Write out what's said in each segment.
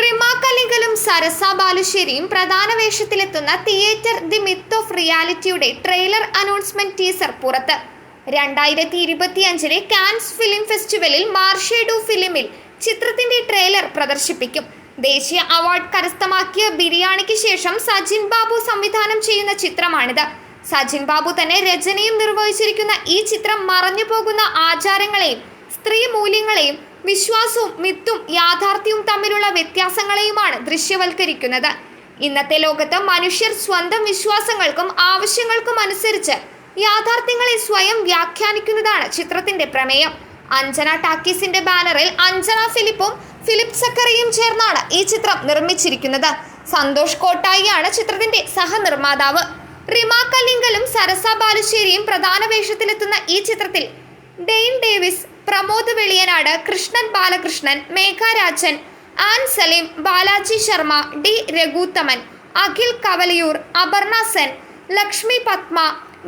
റിമ കലിങ്കലും സരസ ബാലുശ്ശേരിയും പ്രധാന വേഷത്തിലെത്തുന്ന തിയേറ്റർ ദി മിത്ത് ഓഫ് റിയാലിറ്റിയുടെ ട്രെയിലർ അനൗൺസ്മെന്റ് ടീസർ പുറത്ത്. രണ്ടായിരത്തി ഇരുപത്തിയഞ്ചിലെ കാൻസ് ഫിലിം ഫെസ്റ്റിവലിൽ മാർഷേഡു ഫിലിമിൽ ചിത്രത്തിന്റെ ട്രെയിലർ പ്രദർശിപ്പിക്കും. ദേശീയ അവാർഡ് കരസ്ഥമാക്കിയ ബിരിയാണിക്ക് ശേഷം സജിൻ ബാബു സംവിധാനം ചെയ്യുന്ന ചിത്രമാണിത്. സജിൻ ബാബു തന്നെ രചനയും നിർവഹിച്ചിരിക്കുന്ന ഈ ചിത്രം മറഞ്ഞു പോകുന്ന ആചാരങ്ങളെയും സ്ത്രീ മൂല്യങ്ങളെയും വിശ്വാസവും മിത്തും യാഥാർത്ഥ്യവും തമ്മിലുള്ള വ്യത്യാസങ്ങളെയുമാണ് ദൃശ്യവൽക്കരിക്കുന്നത്. ഇന്നത്തെ ലോകത്ത് മനുഷ്യർ സ്വന്തം വിശ്വാസങ്ങൾക്കും ആവശ്യങ്ങൾക്കും അനുസരിച്ച് യാഥാർത്ഥ്യങ്ങളെ സ്വയം വ്യാഖ്യാനിക്കുന്നതാണ് ചിത്രത്തിന്റെ പ്രമേയം. അഞ്ജന ടാക്കീസിന്റെ ബാനറിൽ അഞ്ജന ഫിലിപ്പും ഫിലിപ്പ് സക്കറിയും ചേർന്നാണ് ഈ ചിത്രം നിർമ്മിച്ചിരിക്കുന്നത്. സന്തോഷ് കോട്ടായിയാണ് ചിത്രത്തിന്റെ സഹനിർമ്മാതാവ്. റിമ കല്ലിങ്കലും സരസ ബാലുശ്ശേരിയും പ്രധാന വേഷത്തിലെത്തുന്ന ഈ ചിത്രത്തിൽ Dain Davis Pramod Veliyanad Krishnan Balakrishnan Megharajan Ann Saleem Balaji Sharma D Raghuthaman Akhil Kavaliyoor Aparna Sen Lakshmi Padma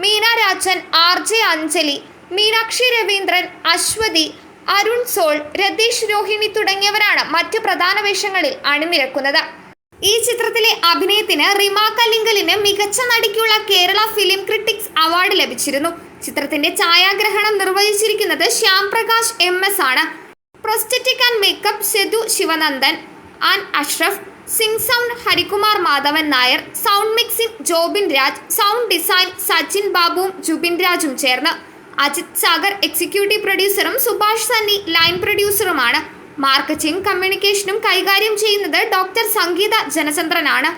Meena Rajan R J Anjali Meenakshi Raveendran Aswathy Arun Sol Ratheesh Rohini തുടങ്ങിയവരാണ് മറ്റ് പ്രധാന വേഷങ്ങളിൽ അണിനിരക്കുന്നത്. ഈ ചിത്രത്തിലെ അഭിനയത്തിന് റിമ കലിംഗലിന് മികച്ച നടിക്കുള്ള കേരള ഫിലിം ക്രിട്ടിക്സ് അവാർഡ് ലഭിച്ചിരുന്നു. ചിത്രത്തിന്റെ ഛായാഗ്രഹണം നിർവഹിച്ചിരിക്കുന്നത് ശ്യാം പ്രകാശ് എം എസ് ആണ്. Prosthetic and makeup Sethu Sivanandan Ann Ashraf Singh sound Harikumar Madhavan Nair sound mixing Jobin Raj sound design Sachin ബാബുവും Jubin രാജും ചേർന്ന് അജിത് സാഗർ എക്സിക്യൂട്ടീവ് പ്രൊഡ്യൂസറും സുഭാഷ് സന്നി ലൈൻ പ്രൊഡ്യൂസറുമാണ് മാർക്കറ്റിംഗ് കമ്മ്യൂണിക്കേഷനും കൈകാര്യം ചെയ്യുന്നത് ഡോക്ടർ സംഗീത ജനചന്ദ്രനാണ്.